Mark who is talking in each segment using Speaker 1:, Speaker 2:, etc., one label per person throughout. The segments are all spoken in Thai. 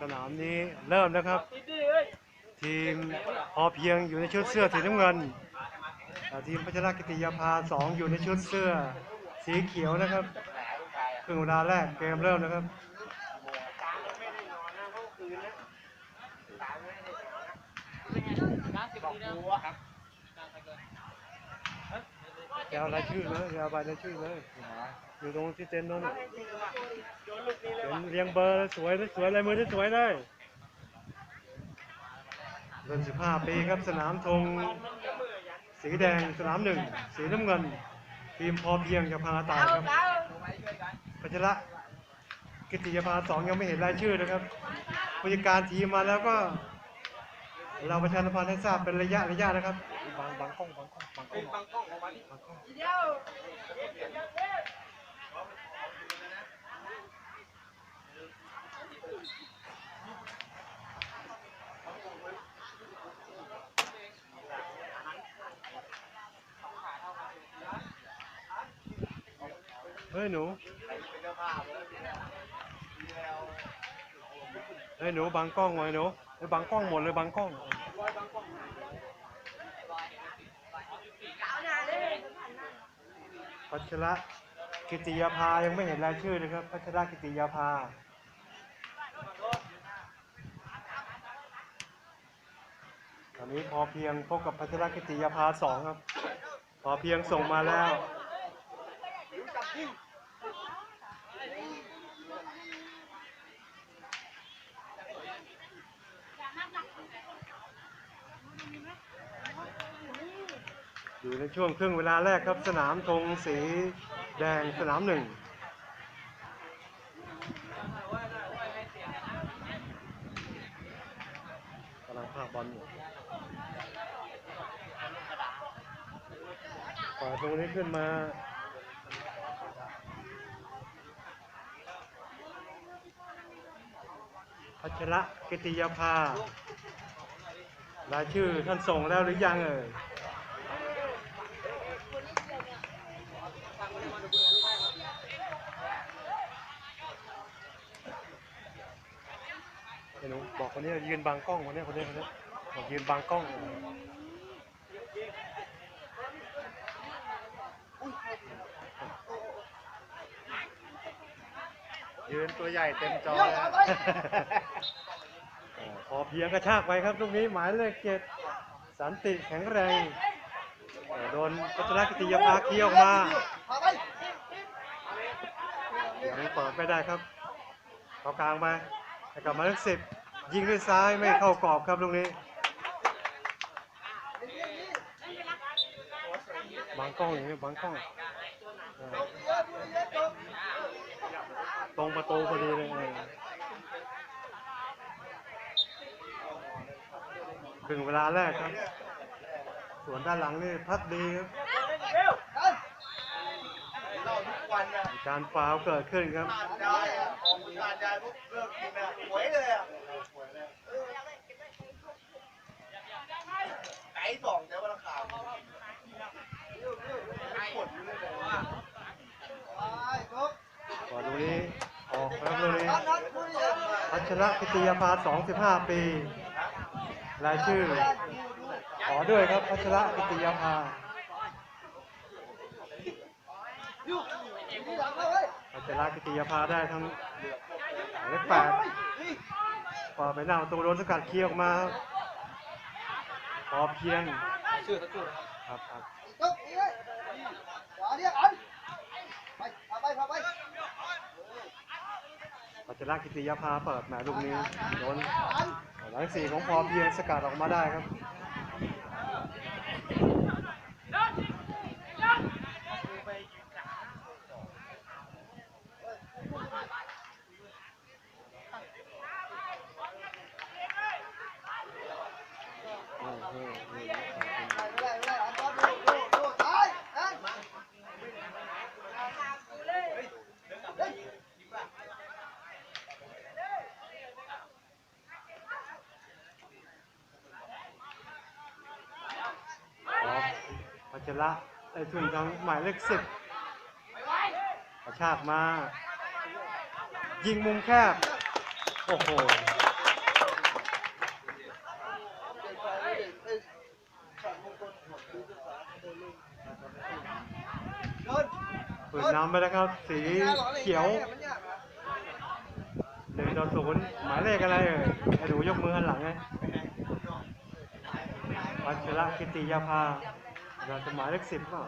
Speaker 1: สนามนี้เริ่มนะครับ ทีมพอเพียงอยู่ในชุดเสื้อสีน้ำเงิน ทีมพัชรกิติยาภาสองอยู่ในชุดเสื้อสีเขียวนะครับครึ่งเวลาแรกเกมเริ่มนะครับ จะเอารายชื่อเลยจะเอาใบรายชื่อเลย อยู่ตรงที่เต็นท์นั้นน่ะเขียนเรียงเบอร์สวยสวยลายมือที่สวยเลยรุ่น15 ปีครับสนามธงสีแดงสนามหนึ่งสีน้ำเงิน ทีมพอเพียงจะพาตายครับพัชระกิติยาภาสองยังไม่เห็นรายชื่อนะครับผู้จัดการทีมมาแล้วก็ เราประชาสัมพันธ์ให้ทราบเป็นระยะระยะนะครับ บางบางกล้องบางกล้องบางกล้องบางกล้องเฮ้ยหนูเฮ้ยหนูบังกล้องไว้หนูเฮ้ยบังกล้องหมดเลยบังกล้อง พัชระกิติยาภายังไม่เห็นรายชื่อนะครับ พัชระกิติยาภาตอนนี้พอเพียงพบกับพัชรกิติยาภาสองครับ พอเพียงส่งมาแล้ว อยู่ในช่วงครึ่งเวลาแรกครับสนามธงสีแดงสนามหนึ่งกำลังพากบอลอยู่ปล่อตรงนี้ขึ้นมาพัชระกิติยาภารายชื่อท่านส่งแล้วหรือยังเอ่ย ไอ้หนูบอก คนนี้ยืนบังกล้องคนนี้คนนี้คนนี้บอกยืนบังกล้องยืนตัวใหญ่เต็มจอเลยเออพอเพียงกระชากไปครับลูกนี้หมายเลขเจ็ดสันติแข็งแรงเออโดนพัชรกิติยาภาคีออกมายังเปิดไม่ได้ครับเข้ากลางไปให้กลับหมายเลขสิบ ยิงด้วยซ้ายไม่เข้ากรอบครับลูกนี้บางกล้องอย่างนี้บางกล้อง ตรงประตูพอดีเลยถึงเวลาแรกครับ ส่วนด้านหลังนี่พักดีครับการฟาวเกิดขึ้นครับ
Speaker 2: ได้องงานได้ปุ๊บเลิกกินอะหวยเลยอะไก่สองใช้วันละขาวปวดเลยแต่ว่า
Speaker 1: ก่อนตรงนี้ออกครับตรงนี้พัชระกิติยาภา25 ปี รายชื่อ ขอด้วยครับพัชระกิติยาภาพัชระกิติยาภาได้ทั้งหมายเลขแปดพอไปหน้าประตูโดนสกัดเคลียร์ออกมาครับ อเพียงครับครับพัชระกิติยาภาเปิดแหมลูกนี้โดนหลังสี่ของพอเพียงสกัดออกมาได้ครับ โอ้โหครับพั ชระได้ทุ่มทางหมายเลขสิบกระชากมา ยิงมุมแคบ โอ้โห
Speaker 2: โดน
Speaker 1: เปิดน้ำไปแล้วครับ สีเขียวหนึ่งต่อศูนย์หมายเลขอะไรเอ่ยไอ้หนูยกมือหันหลังไงวัชระกิติยาภา เราจะหมายเลขสิบเปล่า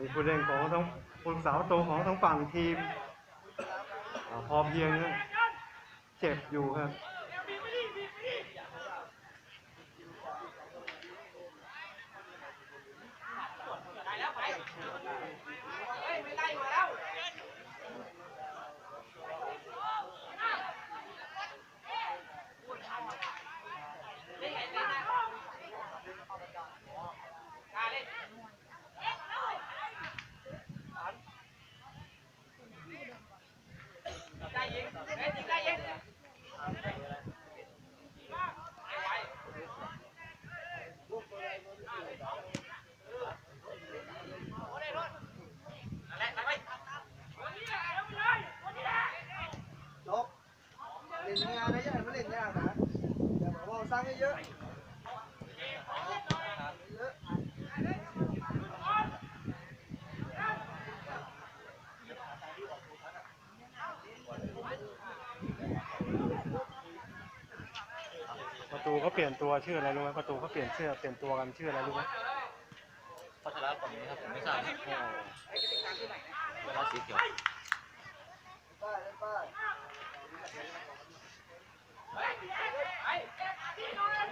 Speaker 1: มีผู้เล่นของทั้งผู้สาวโตของทั้งฝั่งทีม พอเพียงเจ็บอยู่ครับ
Speaker 2: จบเล่น งานนะอย่าให้มันเล่นยากนะอย่าบอกว่าสร้างเยอะๆเยอะ
Speaker 1: ประตูเขาเปลี่ยนตัวชื่ออะไรรู้ไหมประตูเขาเปลี่ยนเสื้อเปลี่ยนตัวกันชื่ออะไรรู้ไหม
Speaker 3: พัฒนาฝั่งนี้ครับผมไม่ทราบครับเวลาสีเขียว
Speaker 2: ป้ายป้าย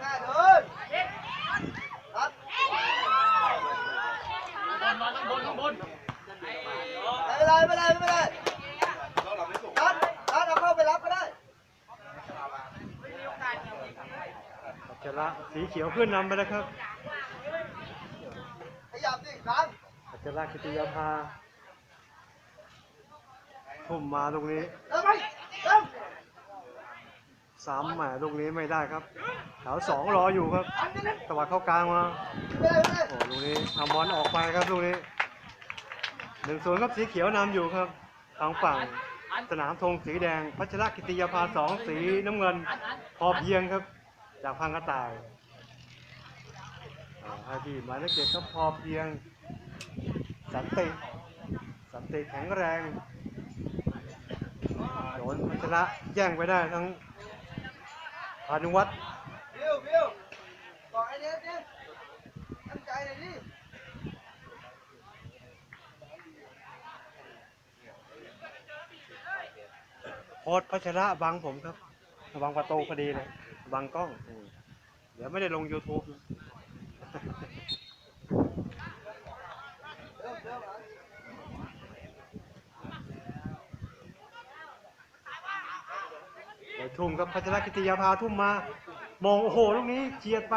Speaker 2: หน้าเดินครับ
Speaker 3: นบนบน
Speaker 2: ไม่เป็นไรไม่เป็นไรไม่เป็นไรนัดนัดเอาเข้าไปรับก็ได้
Speaker 1: วัชระสีเขียวขึ้นนำไปแล้วครับ
Speaker 2: ขยับดิครั้ง
Speaker 1: วัชระกิติยาภาทุ่มมาลูกนี้ ซ้ำแหมลูกนี้ไม่ได้ครับแถวสองรออยู่ครับตะวัดเข้ากลางมาโอ้ลูกนี้ทำบอลออกไปครับลูกนี้หนึ่งศูนย์ครับสีเขียวนำอยู่ครับทางฝั่งสนามธงสีแดง พัชรกิติยาภาสองสีน้ำเงิน พอเพียงครับ จากพังกระต่ายอ่าให้พี่หมายเลขเจ็ดก็พอเพียง สันติสันติแข็งแรงโดนพัชระแย่งไปได้ทั้ง พานุวัฒน์
Speaker 2: วิววิวบอกไอ้เนี้ยเนี่ยตั้งใจหน่อยดิ
Speaker 1: โพสต์พัชระบังผมครับบังประตูพอดีเลยบังกล้องอืมเดี๋ยวไม่ได้ลง YouTube นะ
Speaker 2: เริ่มเริ่มอะ
Speaker 1: เดี๋ยว ทุ่มครับพัชรกิติยาภาทุ่มมา มองโอ้โหลูกนี้เฉียดไป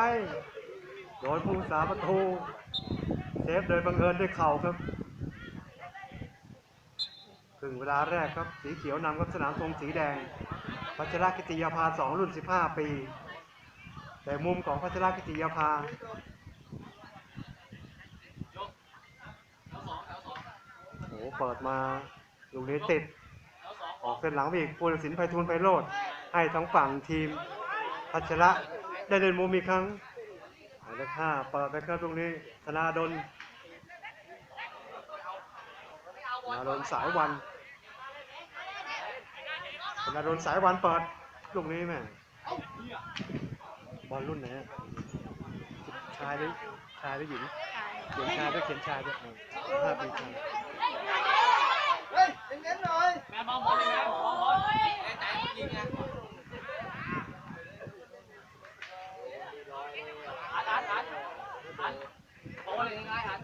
Speaker 1: โดนผู้สาประตูเซฟโดยบังเอิญด้วยเข่าครับครึ่งเวลาแรกครับสีเขียวนำครับสนามธงสีแดง พัชรกิติยาภาสองรุ่น 15 ปี แต่มุมของพัชรกิติยาภาโอ้โหเปิดมาลูกนี้ติด ออกเส้นหลังไปอีกภูรศิลป์ไพฑูรย์ไพโรธ ให้ทั้งฝั่งทีมพัชระได้เล่นมุมอีกครั้งหมายเลขห้าเปิดไปครับตรงนี้ธนาดลธนาดลสายวันธนาดลสายวันเปิดลูกนี้แม่บอลรุ่นไหนชายหรือชายหรือหญิงเขียนชายด้วยเขียนชายด้วยเออห้าปีชาย
Speaker 2: เฮ้ยเน้นๆหน่อย
Speaker 3: แม่มองบอลเลยนะมองบอลใจจริงไงอัดอัดอัดอัดมองบอลเลยง่ายอัด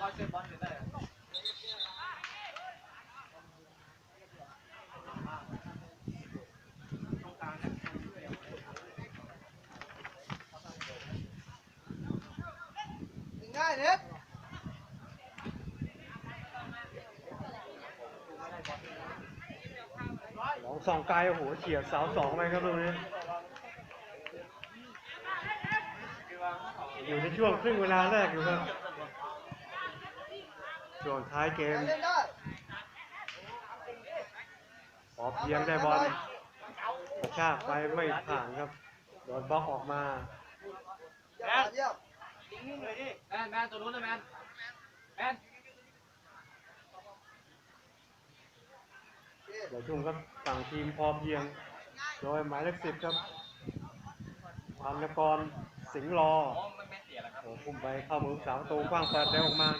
Speaker 3: คอยเซฟบอลเสร็จได้
Speaker 2: ง่ายเน็ต
Speaker 1: สองสองไกลโอ้โหเฉียดเสาสองไปครับตรงนี้ อยู่ในช่วงครึ่งเวลาแรกอยู่ครับช่วงท้ายเกม
Speaker 2: เล่นได้
Speaker 1: อเพียงได้บอลกระชากไปไม่ผ่านครับโดนบล็อกออกมา
Speaker 3: แมนแมนตัวนู้นนะแมนแมน
Speaker 1: เดี๋ยวชุ่มครับฝั่งทีมพอเพียง โดยหมายเลขสิบครับพันกรสิงห์รอ
Speaker 3: มันไม่เสียล้วครับ
Speaker 1: โอ้พุ่มไปเข้ามือสามประตูกว้างเปิดเร็วออกมา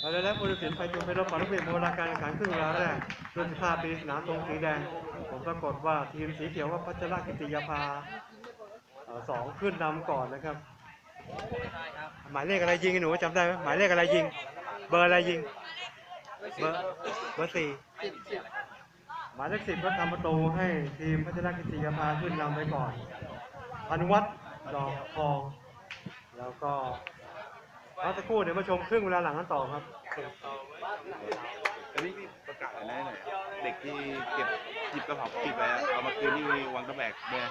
Speaker 1: เราได้แล้วผู้ตัดสินไปจุนไปรบก่อนเรียนโบราการแข่งขันครึ่งเวลาแรกรุ่น15ปีสนามตรงสีแดง ผมปรากฏว่าทีมสีเขียวว่าพัชรกิติยาภาสองขึ้นนำก่อนนะครับ หมายเลขอะไรยิงไอ้หนูจำได้ไหมหมายเลขอะไรยิง เบอร์อะไรยิง เบอร์เบอร์สี่หมายเลขสิบก็ทำประตูให้ทีมพัชรกิติยาภาขึ้นนำไปก่อนอนุวัฒน์ดอกทอง แล้วก็พักสักครู่เดี๋ยวมาชมครึ่งเวลาหลังกันต่อครับ
Speaker 4: อันนี้ประกาศอะไรหน่อยเด็กที่เก็บหยิบกระเป๋าปิดไปอะเอามาคืนที่วังตะแบกเนี่ย